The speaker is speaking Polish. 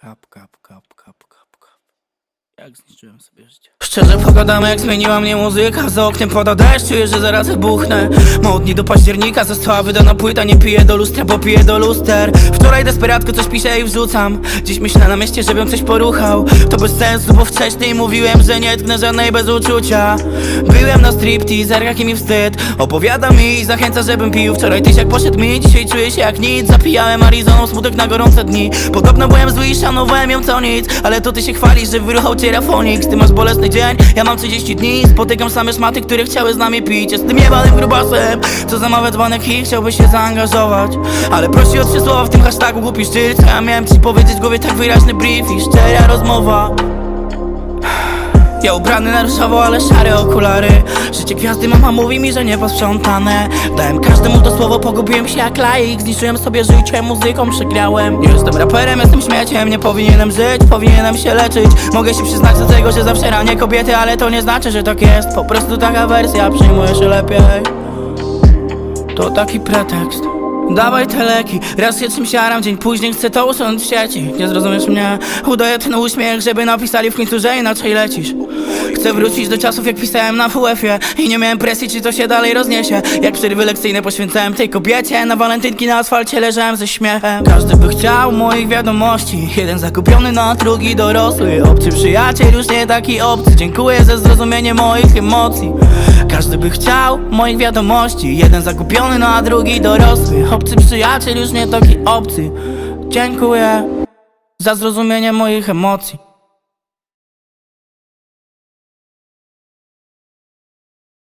Kap, kap, kap, kap, kap, kap. Jak zniszczyłem sobie życie. Szczerze pogadamy jak zmieniła mnie muzyka. Za oknem pada deszcz, czuję, że zaraz wybuchnę. Modni do października, została wydana płyta. Nie piję do lustra, bo piję do luster. Wczoraj desperatko coś piszę i wrzucam. Dziś myślę na mieście, żebym coś poruchał. To bez sensu, bo wcześniej mówiłem, że nie tknę żadnej bez uczucia Byłem na stripteaserkach i mi wstyd. Opowiada mi i zachęca, żebym pił. Wczoraj tyś jak poszedł mi, dzisiaj czuję się jak nic. Zapijałem Arizoną smutek na gorące dni. Podobno byłem zły i szanowałem ją co nic. Ale to ty się chwalisz, że wyruchał cię Rafonix Ty masz bolesny dzień, ja mam 30 dni. Spotykam same szmaty, które chciały z nami pić. Jestem jebanym grubasem, co zamawia dzwonek i chciałby się zaangażować. Ale prosi o trzy słowa w tym hashtagu głupi szczyt. Ja miałem ci powiedzieć w głowie tak wyraźny brief i szczera rozmowa ja ubrany na różowo, ale szare okulary. Życie gwiazdy, mama mówi mi, że nie posprzątane Dałem każdemu to słowo, pogubiłem się jak laik. Zniszczyłem sobie życie, muzyką przegrałem. Nie jestem raperem, jestem śmieciem. Nie powinienem żyć, powinienem się leczyć. Mogę się przyznać do tego, że zawsze ranię kobiety Ale to nie znaczy, że tak jest. Po prostu taka wersja, przyjmuje się lepiej. To taki pretekst Dawaj te leki, raz się czymś jaram, dzień później chcę to usunąć w sieci. Nie zrozumiesz mnie, udaję ten uśmiech, żeby napisali w końcu, że inaczej lecisz. Chcę wrócić do czasów jak pisałem na WF-ie I nie miałem presji, czy to się dalej rozniesie. Jak przerwy lekcyjne poświęcałem tej kobiecie Na walentynki na asfalcie leżałem ze śmiechem. Każdy by chciał moich wiadomości. Jeden zakupiony na drugi dorosły. Obcy przyjaciel już nie taki obcy. Dziękuję za zrozumienie moich emocji Każdy by chciał moich wiadomości. Jeden zakupiony na drugi dorosły. Obcy przyjaciel już nie taki obcy. Dziękuję za zrozumienie moich emocji